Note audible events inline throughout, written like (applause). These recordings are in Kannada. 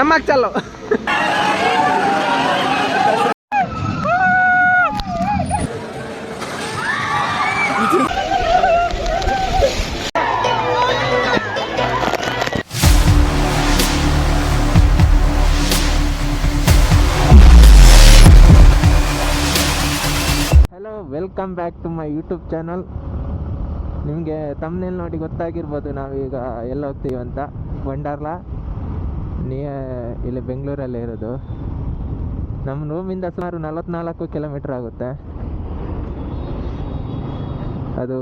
ಚಮ್ಮಕ್ ಚಲೋ hello welcome back to my YouTube channel ನಿಮಗೆ ತಮ್ಮನೇಲಿ ನೋಡಿ ಗೊತ್ತಾಗಿರ್ಬೋದು ನಾವೀಗ ಎಲ್ಲ ಹೋಗ್ತೀವಿ ಅಂತ. ವಂಡರ್ಲಾ ಇಲ್ಲಿ ಬೆಂಗಳೂರಲ್ಲೇ ಇರೋದು. ನಮ್ಮ ರೂಮಿಂದ ಸುಮಾರು ನಲವತ್ತ್ನಾಲ್ಕು ಕಿಲೋಮೀಟ್ರ್ ಆಗುತ್ತೆ. ಅದು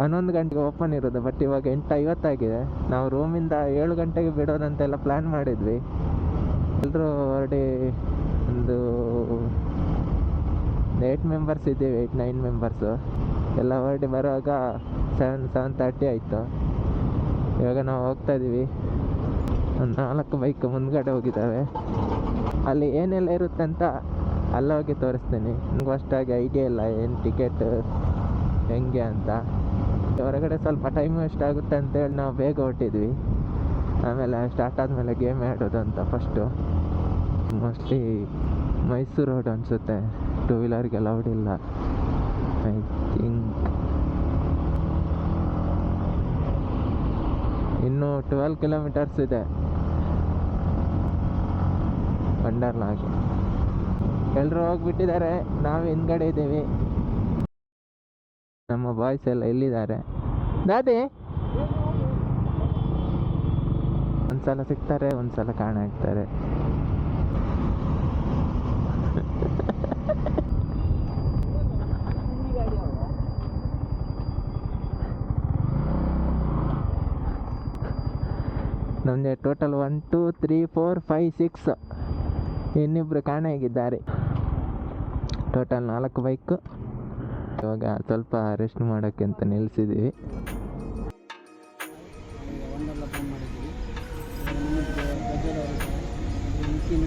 ಹನ್ನೊಂದು ಗಂಟೆಗೆ ಓಪನ್ ಇರೋದು ಬಟ್ ಇವಾಗ ಎಂಟು ಐವತ್ತಾಗಿದೆ ನಾವು ರೂಮಿಂದ ಏಳು ಗಂಟೆಗೆ ಬಿಡೋದಂತೆಲ್ಲ ಪ್ಲ್ಯಾನ್ ಮಾಡಿದ್ವಿ. ಎಲ್ಲರೂ ಹೊರಡಿ ಒಂದು ಏಯ್ಟ್ ಮೆಂಬರ್ಸ್ ಇದ್ದೀವಿ ಏಯ್ಟ್ ನೈನ್ ಮೆಂಬರ್ಸು ಎಲ್ಲ ಹೊರಡಿ ಬರುವಾಗ ಸೆವೆನ್ ಸೆವೆನ್ ತರ್ಟಿ ಆಯಿತು. ಇವಾಗ ನಾವು ಹೋಗ್ತಾ ಇದ್ದೀವಿ. ನಾಲ್ಕು ಬೈಕ್ ಮುಂದ್ಗಡೆ ಹೋಗಿದ್ದಾವೆ. ಅಲ್ಲಿ ಏನೆಲ್ಲ ಇರುತ್ತೆ ಅಂತ ಅಲ್ಲ ಹೋಗಿ ತೋರಿಸ್ತೀನಿ. ನನಗೂ ಅಷ್ಟಾಗಿ ಐಡಿಯಾ ಇಲ್ಲ, ಏನು ಟಿಕೆಟ್ ಹೆಂಗೆ ಅಂತ. ಹೊರಗಡೆ ಸ್ವಲ್ಪ ಟೈಮ್ ವೇಸ್ಟ್ ಆಗುತ್ತೆ ಅಂತೇಳಿ ನಾವು ಬೇಗ ಹೊಟ್ಟಿದ್ವಿ ಆಮೇಲೆ ಸ್ಟಾರ್ಟ್ ಆದಮೇಲೆ ಗೇಮ್ ಆಡೋದು ಅಂತ ಫಸ್ಟು ಮೋಸ್ಟ್ಲಿ ಮೈಸೂರು ರೋಡ್ ಅನಿಸುತ್ತೆ. ಟೂ ವೀಲರ್ಗೆ ಅಲೌಡ್ ಇಲ್ಲ. ಐ ಥಿಂಕ್ ಇನ್ನು ಟ್ವೆಲ್ ಕಿಲೋಮೀಟರ್ಸ್ ಇದೆ. ವಂಡರ್ಲಾಗೆ ಎಲ್ಲರೂ ಹೋಗ್ಬಿಟ್ಟಿದ್ದಾರೆ, ನಾವು ಹಿಂದ್ಗಡೆ ಇದ್ದೀವಿ. ನಮ್ಮ ಬಾಯ್ಸ್ ಎಲ್ಲ ಎಲ್ಲಿದ್ದಾರೆ? ದಾದಿ! ಒಂದ್ಸಲ ಸಿಗ್ತಾರೆ, ಒಂದ್ಸಲ ಕಾಣಾಗ್ತಾರೆ. ನಮ್ದೆ total one two three four five six ಇನ್ನಿಬ್ಬರು ಕಾಣೆಯಾಗಿದ್ದಾರೆ. ಟೋಟಲ್ ನಾಲ್ಕು ಬೈಕು ಇವಾಗ ಸ್ವಲ್ಪ ರೆಸ್ಟ್ ಮಾಡೋಕ್ಕೆ ಅಂತ ನಿಲ್ಲಿಸಿದ್ದೀವಿ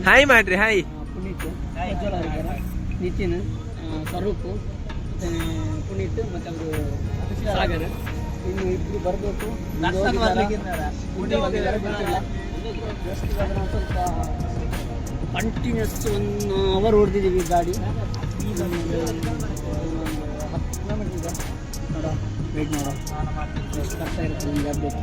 ಹಾಯ್ ಮಾಡ್ರಿ ಹಾಯ್ ಪುನೀತ್ ನಿತಿನ್ ಸ್ವರೂಪ್ ಪುನೀತ್ ಮತ್ತೆ ಅವರು ಸಾಗರ್. ಇನ್ನು ಇಬ್ರು ಬರಬೇಕು. ಸ್ವಲ್ಪ ಕಂಟಿನ್ಯೂಸ್ ಒನ್ ಅವರ್ ಹೊಡೆದಿದ್ದೀವಿ ಗಾಡಿ. ಈಗ ಒಂದು, ಹತ್ತು ಕಿಲೋಮೀಟರ್ ಇದೆ. ನೋಡ ವೇಟ್ ನೋಡೋಣ. ಕಷ್ಟ ಇರುತ್ತೆ, ನಿಮಗೆ ಅಪ್ಡೇಟ್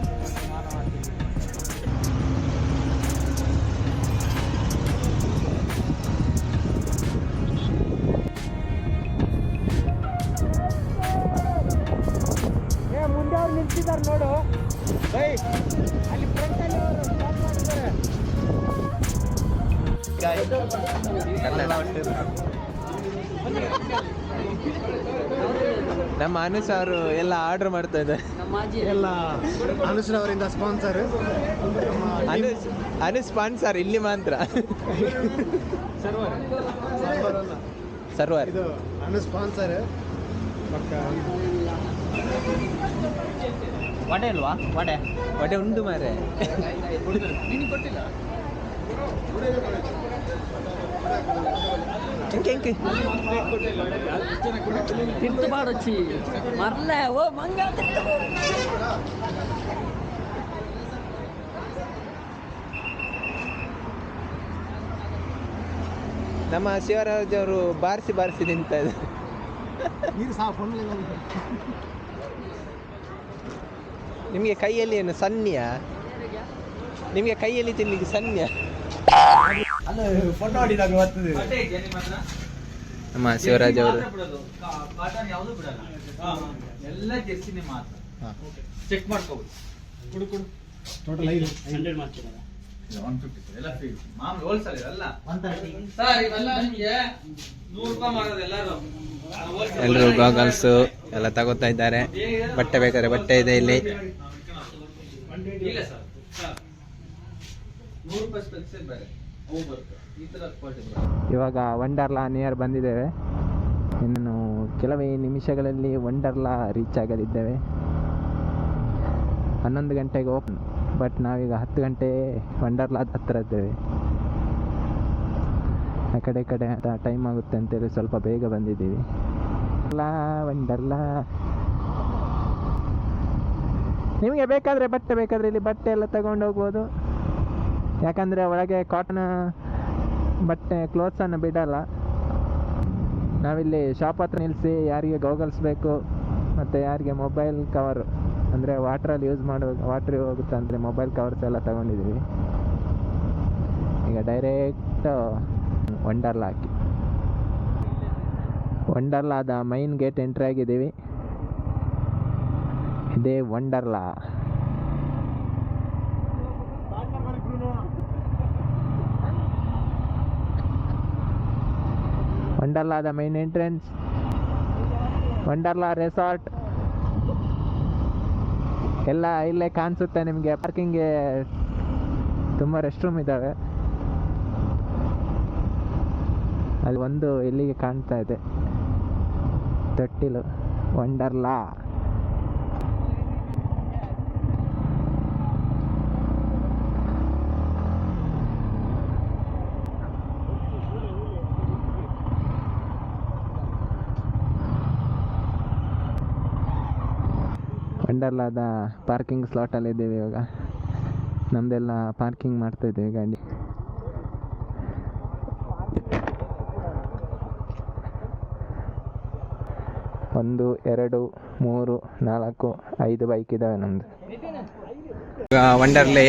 ನಮ್ಮ ಅನುಸ್ ಅವರು ಎಲ್ಲ ಆರ್ಡರ್ ಮಾಡ್ತಾ ಇದ್ದಾರೆ. ಎಲ್ಲ ಅನುಶ್ರವರಿಂದ ಸ್ಪಾನ್ಸರ್ ಅನುಸ್ ಅನುಸ್ ಸ್ಪಾನ್ಸರ್ ಇಲ್ಲಿ ಮಾತ್ರ. ಸರ್ವರ್. ಇದು ಅನು ಸ್ಪಾನ್ಸರ್ ವಡೆ ಅಲ್ವಾ? ವಡೆ. ವಡೆ ಉಂಟು ಮಾರೆ. MK MK ತಿಂತು ಬಾಡೊಚ್ಚಿ. ಮರ್ಲೆ ಓ ಮಂಗ ನಮ್ಮ ಶಿವರಾಜ್ ಅವರು ಬಾರಿಸಿ ಬಾರಿಸಿ ನಿಂತ ಇದ್ದಾರೆ. ನೀರು ನಿಮಗೆ ಕೈಯಲ್ಲಿ ಏನು ಸನ್ಯ? ನಿಮಗೆ ಕೈಯಲ್ಲಿ ತಿನ್ಲಿಕ್ಕೆ ಸನ್ಯ? ನಮ್ಮ ಶಿವರಾಜ್ ಅವರು. ಎಲ್ಲ ಜೆರ್ಸಿನೇ ಮಾತ್ರ. ಹಾ. ಚೆಕ್ ಮಾಡ್ಕೋಬೋದು. ಕೊಡು ಕೊಡು. ಟೋಟಲ್ ಐದು ಹಂಡ್ರೆಡ್ ಮಾಡ್ತೀರಾ ಒನ್ ಫಿಫ್ಟಿ ಎಲ್ಲ ಫ್ರೀ ಮಾಮೂಲಿ ಹೋಲ್ಸೇಲ್ ಇರಲ್ಲ ಸರ್ ಇವೆಲ್ಲ ನಿಮಗೆ ನೂರು ರೂಪಾಯಿ ಮಾಡೋದು ಎಲ್ಲರೂ. ಎಲ್ಲರೂ ಗಾಗಲ್ಸು ಎಲ್ಲ ತಗೋತಾ ಇದ್ದಾರೆ. ಬಟ್ಟೆ ಬೇಕಾದ್ರೆ ಬಟ್ಟೆ ಇದೆ ಇಲ್ಲಿ. ಇಲ್ಲ ಸರ್. ಸರ್. ನೂರು ರೂಪಾಯಿ ಸ್ಪೆಕ್ಸೇ ಬೇರೆ? ಇವಾಗ ವಂಡರ್ಲಾ ನಿಯರ್ ಬಂದಿದ್ದೇವೆ. ಇನ್ನು ಕೆಲವೇ ನಿಮಿಷಗಳಲ್ಲಿ ವಂಡರ್ಲಾ ರೀಚ್ ಆಗಲಿದ್ದೇವೆ ಹನ್ನೊಂದು ಗಂಟೆಗೆ ಓಪನ್ ಬಟ್ ನಾವೀಗ ಹತ್ತು ಗಂಟೆ ವಂಡರ್ಲಾದ ಹತ್ತಿರ ಇದ್ದೇವೆ ಆ ಕಡೆ ಕಡೆ ಟೈಮ್ ಆಗುತ್ತೆ ಅಂತೇಳಿ ಸ್ವಲ್ಪ ಬೇಗ ಬಂದಿದ್ದೀವಿ. ಲಾ ವಂಡರ್ಲಾ ನಿಮಗೆ ಬೇಕಾದರೆ ಬಟ್ಟೆ ಬೇಕಾದರೆ ಇಲ್ಲಿ ಬಟ್ಟೆ ಎಲ್ಲ ತಗೊಂಡು ಹೋಗ್ಬೋದು. ಯಾಕಂದರೆ ಒಳಗೆ ಕಾಟನ್ ಬಟ್ಟೆ ಕ್ಲೋತ್ಸನ್ನು ಬಿಡಲ್ಲ. ನಾವಿಲ್ಲಿ ಶಾಪ್ ಹತ್ರ ನಿಲ್ಲಿಸಿ ಯಾರಿಗೆ ಗೋಗಲ್ಸ್ ಬೇಕು, ಮತ್ತು ಯಾರಿಗೆ ಮೊಬೈಲ್ ಕವರ್ ಅಂದರೆ ವಾಟ್ರಲ್ಲಿ ಯೂಸ್ ಮಾಡೋ ವಾಟ್ರ್ ಹೋಗುತ್ತೆ ಅಂದರೆ ಮೊಬೈಲ್ ಕವರ್ಸ್ ಎಲ್ಲ ತಗೊಂಡಿದ್ದೀವಿ. ಈಗ ಡೈರೆಕ್ಟ್ ವಂಡರ್ಲಾ ಹಾಕಿ. ವಂಡರ್ಲಾದ ಮೈನ್ ಗೇಟ್ ಎಂಟ್ರಿ ಆಗಿದ್ದೀವಿ. ಇದೇ ವಂಡರ್ಲಾ ವಂಡರ್ಲಾದ ಮೈನ್ ಎಂಟ್ರೆನ್ಸ್ ವಂಡರ್ಲಾ ರೆಸಾರ್ಟ್ ಎಲ್ಲ ಇಲ್ಲೇ ಕಾಣಿಸುತ್ತೆ ನಿಮಗೆ ಪಾರ್ಕಿಂಗ್ಗೆ ತುಂಬ ರೆಸ್ಟ್ ರೂಮ್ ಇದ್ದಾವೆ ಅಲ್ಲಿ ಒಂದು ಇಲ್ಲಿಗೆ ಕಾಣ್ತಾ ಇದೆ ತೊಟ್ಟಿಲು ವಂಡರ್ಲಾ ವಂಡರ್ಲಾದ ಪಾರ್ಕಿಂಗ್ ಸ್ಲಾಟಲ್ಲಿ ಇದ್ದೀವಿ ಇವಾಗ. ನಮ್ಮದೆಲ್ಲ ಪಾರ್ಕಿಂಗ್ ಮಾಡ್ತಾ ಇದ್ದೀವಿ ಗಾಡಿ. ಒಂದು, ಎರಡು, ಮೂರು, ನಾಲ್ಕು, ಐದು ಬೈಕ್ ಇದ್ದಾವೆ ನಮ್ಮದು ಈಗ ವಂಡರ್ಲೆ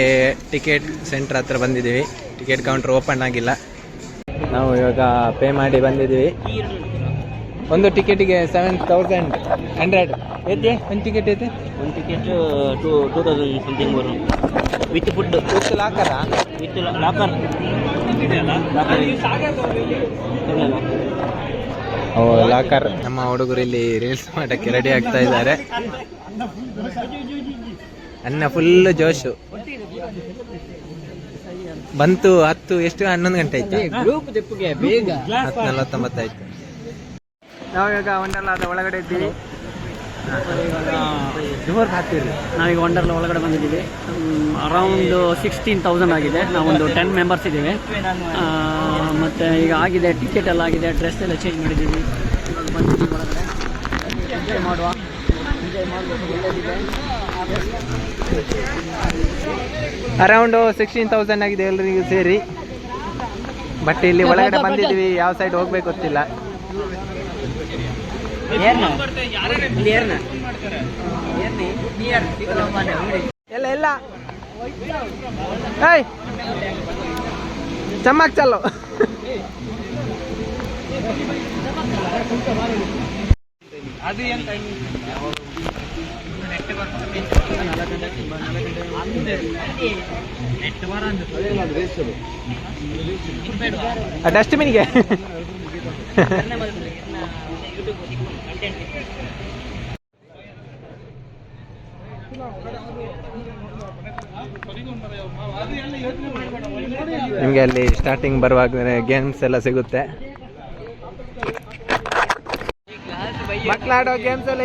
ಟಿಕೆಟ್ ಸೆಂಟ್ರ್ ಹತ್ರ ಬಂದಿದ್ದೀವಿ. ಟಿಕೆಟ್ ಕೌಂಟ್ರ್ ಓಪನ್ ಆಗಿಲ್ಲ. ನಾವು ಇವಾಗ ಪೇ ಮಾಡಿ ಬಂದಿದ್ದೀವಿ. ಒಂದು ಟಿಕೆಟಿಗೆ ಸೆವೆನ್ ತೌಸಂಡ್ ಹಂಡ್ರೆಡ್ ಐತೆ ಒಂದು ಟಿಕೆಟ್ ಐತೆ? ಒಂದು ticket two two thousand something ಬರು. With food with locker with locker oh locker ನಮ್ಮ ಹುಡುಗರು ಇಲ್ಲಿ ರೀಲ್ಸ್ ಮಾಡಕ್ಕೆ ರೆಡಿ ಆಗ್ತಾ ಇದ್ದಾರೆ. ಅನ್ನ ಫುಲ್ ಜೋಶು. ಬಂತು ಹತ್ತು ಎಷ್ಟು ಹನ್ನೊಂದು ಗಂಟೆ ಆಯ್ತು? ಗ್ರೂಪ್ ತೆಪ್ಪಗೆ ಬೇಗ. ಹತ್ತು ನಲವತ್ತೊಂಬತ್ತು ಆಯ್ತು ನಾವು ಇವಾಗ ವಂಡರ್ಲಾದ ಒಳಗಡೆ ಇದ್ದೀವಿ. ಜೋರ್ ಹಾಕ್ತೀರಿ? ನಾವೀಗ ವಂಡರ್ಲ ಒಳಗಡೆ ಬಂದಿದ್ದೀವಿ. ಅರೌಂಡ್ ಸಿಕ್ಸ್ಟೀನ್ ತೌಸಂಡ್ ಆಗಿದೆ. ನಾವೊಂದು ಟೆನ್ ಮೆಂಬರ್ಸ್ ಇದ್ದೀವಿ. ಮತ್ತು ಈಗ ಆಗಿದೆ ಟಿಕೆಟ್ ಎಲ್ಲ ಆಗಿದೆ ಡ್ರೆಸ್ ಎಲ್ಲ ಚೇಂಜ್ ಮಾಡಿದ್ದೀವಿ. ಇವಾಗ ಬಂದಿದ್ದೀವಿ ಒಳಗಡೆ ಎಂಜಾಯ್ ಮಾಡುವ. ಎಂಜಾಯ್ ಮಾಡಬೇಕು ಒಳ್ಳೆದಿದೆ. ಅರೌಂಡ್ ಸಿಕ್ಸ್ಟೀನ್ ತೌಸಂಡ್ ಆಗಿದೆ ಎಲ್ಲರಿಗೂ ಸೇರಿ. ಬಟ್ ಇಲ್ಲಿ ಒಳಗಡೆ ಬಂದಿದ್ದೀವಿ. ಯಾವ ಸೈಡ್ ಹೋಗ್ಬೇಕು ಗೊತ್ತಿಲ್ಲ. ಎಲ್ಲ ಎಲ್ಲ. ಏಯ್! ಚಮ್ಮಕ್ ಚಲೋ. ಡಸ್ಟ್ಬಿನ್ಗೆ ನಿಮಗೆ ಅಲ್ಲಿ ಸ್ಟಾರ್ಟಿಂಗ್ ಬರುವಾಗ ಗೇಮ್ಸ್ ಎಲ್ಲ ಸಿಗುತ್ತೆ. ಮಕ್ಕಳಾಡೋ ಗೇಮ್ಸ್ ಎಲ್ಲ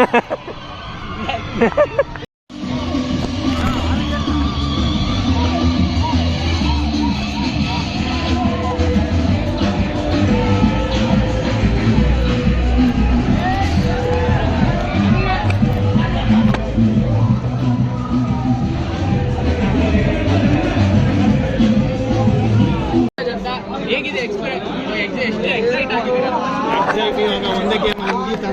(laughs) ಎಲ್ಲಿದ್ದಾವೆ ಒಂದೇ ಗೇಮ್ ಮುಗೀತ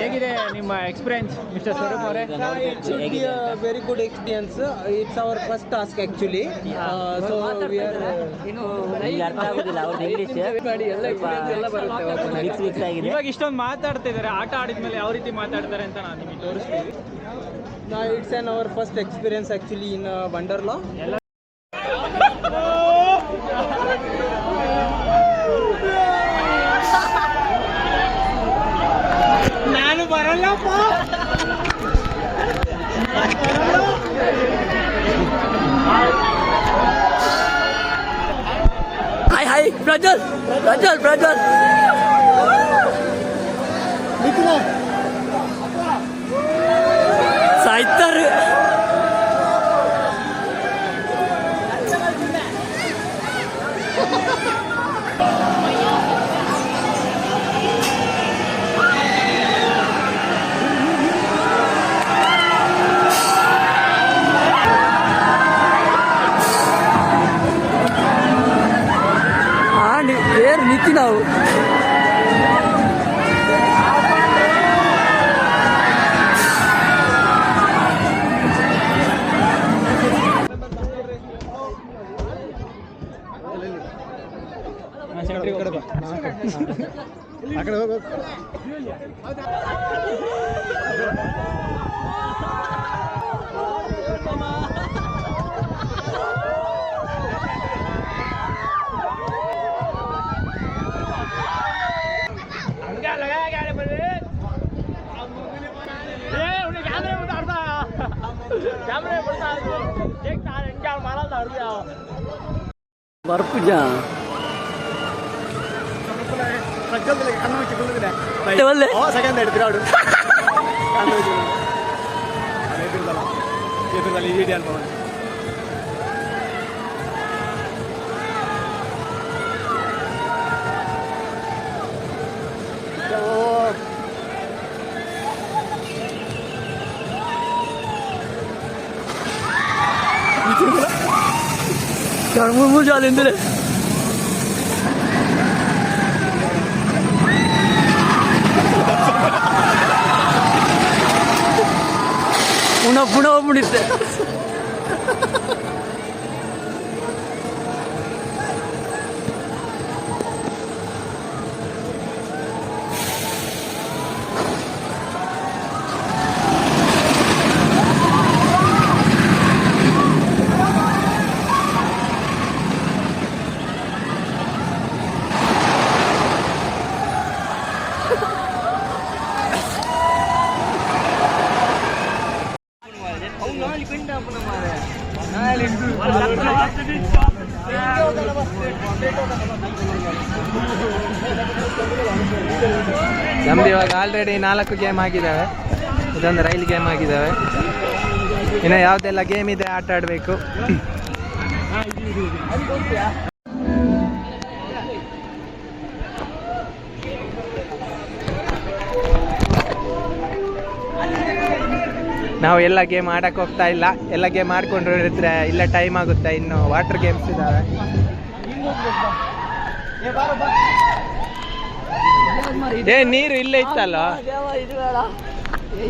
ಹೇಗಿದೆ ನಿಮ್ಮ ಎಕ್ಸ್ಪೀರಿಯನ್ಸ್ ಮಿಸ್ಟರ್ ಸ್ವರೂಪ್ ಅವರೇ? a very good experience. It's our first task actually. Uh, so we are. ಅರ್ಥ ಆಗೋದಿಲ್ಲ ಅವ್ರದ್ದು ಇಂಗ್ಲೀಷ್ ಮಿಕ್ಸ್ ಮಿಕ್ಸ್ ಆಗಿದೆ. ಇವಾಗ ಇಷ್ಟೊಂದು ಮಾತಾಡ್ತಿದ್ದಾರೆ. ಆಟ ಆಡಿದ್ಮೇಲೆ ಯಾವ ರೀತಿ ಮಾತಾಡ್ತಾರೆ ಅಂತ ನಾನು ನಿಮಗೆ ತೋರಿಸ್ತೀನಿ. It's on our first experience actually in in வரலப்பா ஹாய் ஹாய் பிரஜல் பிரஜல் பிரஜல் நிக்கிறேன் சாய்த்தாரு Oh. ಬರ್ಪುಜ ಒಳ್ಳೆ ಸೆಕೆಂಡ್ ಹಿಡಿದ್ರೆ ಅವಳು ಎದುರಲ್ಲಿ ವಿಡಿಯೋ முடிஞ்சாது எந்திரு உன புனவ முடித்தேன் ನಮ್ದು ಇವಾಗ ಆಲ್ರೆಡಿ ನಾಲ್ಕು ಗೇಮ್ ಆಗಿದ್ದಾವೆ ಇದೊಂದು ರೈಲ್ ಗೇಮ್ ಆಗಿದ್ದಾವೆ ಇನ್ನು ಯಾವುದೆಲ್ಲ ಗೇಮ್ ಇದೆ ಆಟ ಆಡಬೇಕು? ನಾವು ಎಲ್ಲ ಗೇಮ್ ಆಡಕ್ಕೆ ಹೋಗ್ತಾ ಇಲ್ಲ. ಎಲ್ಲ ಗೇಮ್ ಆಡ್ಕೊಂಡು ಇದ್ರೆ ಇಲ್ಲ ಟೈಮ್ ಆಗುತ್ತೆ. ಇನ್ನು ವಾಟರ್ ಗೇಮ್ಸ್ ಇದ್ದಾವೆ ಏ ನೀರು ಇಲ್ಲೇ ಇತ್ತಲ್ಲ?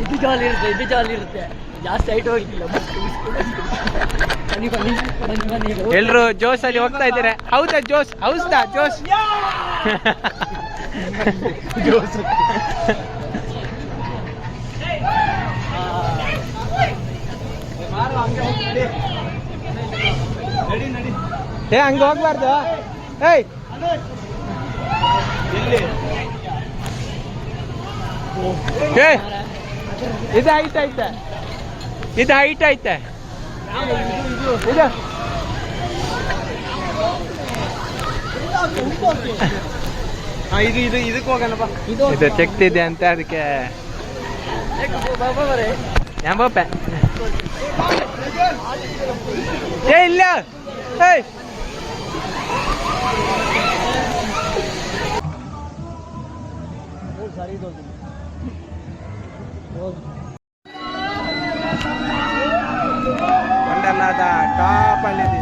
ಇದು ಜಾಲಿ ಇರುತ್ತೆ ಇದು ಜಾಲಿ ಇರುತ್ತೆ ಜಾಸ್ತಿ ಹೈಟ್ ಹೋಗಿಲ್ಲ ಎಲ್ರು ಜೋಶ್ ಅಲ್ಲಿ ಹೋಗ್ತಾ ಇದ್ದಾರೆ? ಹೌದಾ ಜೋಶ್? ಹೌದಾ ಜೋಶ್? (laughs) ಏ ಹಂಗ ಹೋಗ್ಬಾರ್ದು ಏಯ್ ಏ ಇದು ಹೈಟ್ ಐತೆ ಇದು ಹೈಟ್ ಐತೆ ಇದು ಇದು ಇದು ಇದಕ್ಕೆ ಹೋಗೋಣಪ್ಪ ಇದು ಚೆಕ್ತಿದೆ ಅಂತ ಅದಕ್ಕೆ ಎಂಬಪ್ಪೆ ಏ ಇಲ್ಲ ಏಯ್ ವಂಡರ್ಲಾದ ಟಾಪ್ ಅಲ್ಲಿ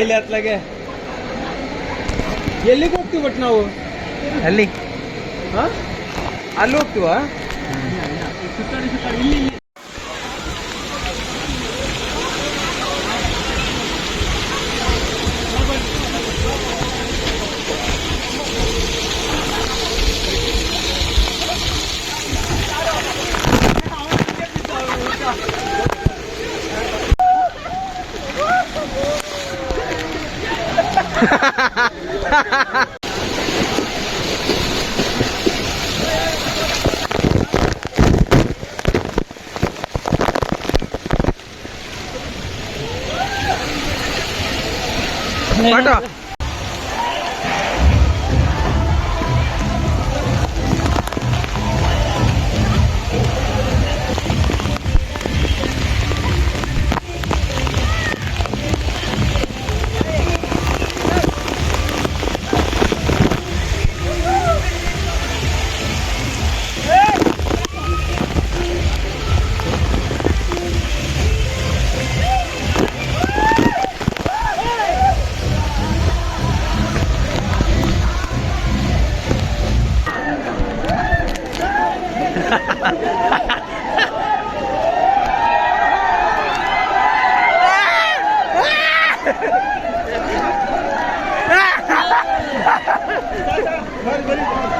ಸಾಯಿಲೆ ಹತ್ಲಾಗೆ. ಎಲ್ಲಿಗೆ ಹೋಗ್ತೀವಿ ಬಟ್ ನಾವು? ಅಲ್ಲಿ. ಹಾ? ಅಲ್ಲಿ ಸುತ್ತಾಡಿ photo (laughs) Hadi, hadi, hadi.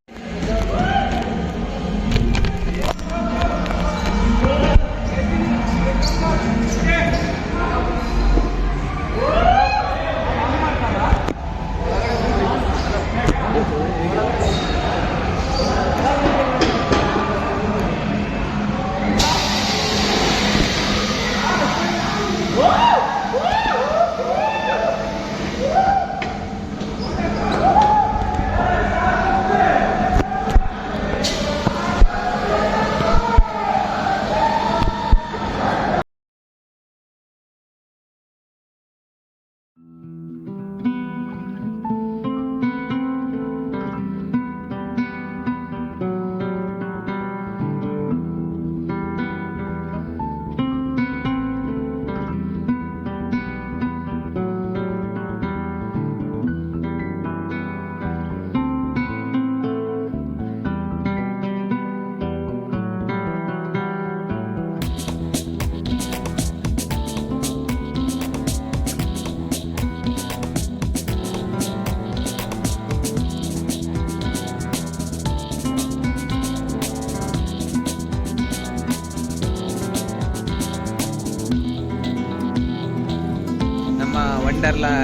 Wonderla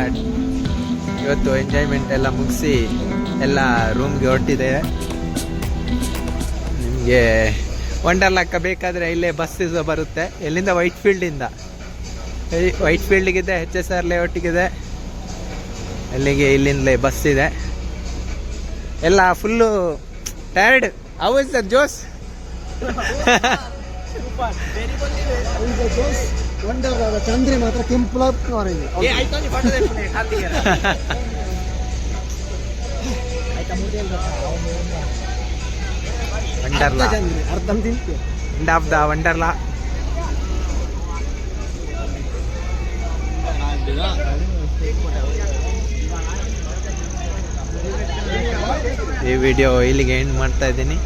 ಇವತ್ತು ಎಂಜಾಯ್ಮೆಂಟ್ ಎಲ್ಲ ಮುಗಿಸಿ ಎಲ್ಲ ರೂಮ್ಗೆ ಹೊರಟಿದೆ. ನಿಮಗೆ ವಂಡರ್ಲಾಕ್ಕ ಬೇಕಾದರೆ ಇಲ್ಲೇ ಬಸ್ ಬರುತ್ತೆ. ಎಲ್ಲಿಂದ? ವೈಟ್ ಫೀಲ್ಡಿಂದ ವೈಟ್ ಫೀಲ್ಡಿಗಿದೆ ಎಚ್ ಎಸ್ ಆರ್ ಲೇಔಟಿಗಿದೆ ಅಲ್ಲಿಗೆ ಇಲ್ಲಿಂದಲೇ ಬಸ್ ಇದೆ. ಎಲ್ಲ full tired how is the joss wonder Chandri ಮಾತ್ರ ಕೆಂಪು ಆರೆಂಜ್ ವಂಡರ್ಲಾ ಚಂದ್ರಿ ಅರ್ಧ ತಿಂತೀವಿ ಎಂಡ್ ಆಫ್ ದ ವಂಡರ್ಲಾ ಈ ವಿಡಿಯೋ ಇಲ್ಲಿಗೆ ಎಂಡ್ ಮಾಡ್ತಾ ಇದ್ದೀನಿ.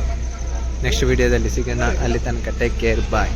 ನೆಕ್ಸ್ಟ್ ವಿಡಿಯೋದಲ್ಲಿ ಸಿಗೋಣ. ಅಲ್ಲಿ ತನಕ ಟೇಕ್ ಕೇರ್ ಬಾಯ್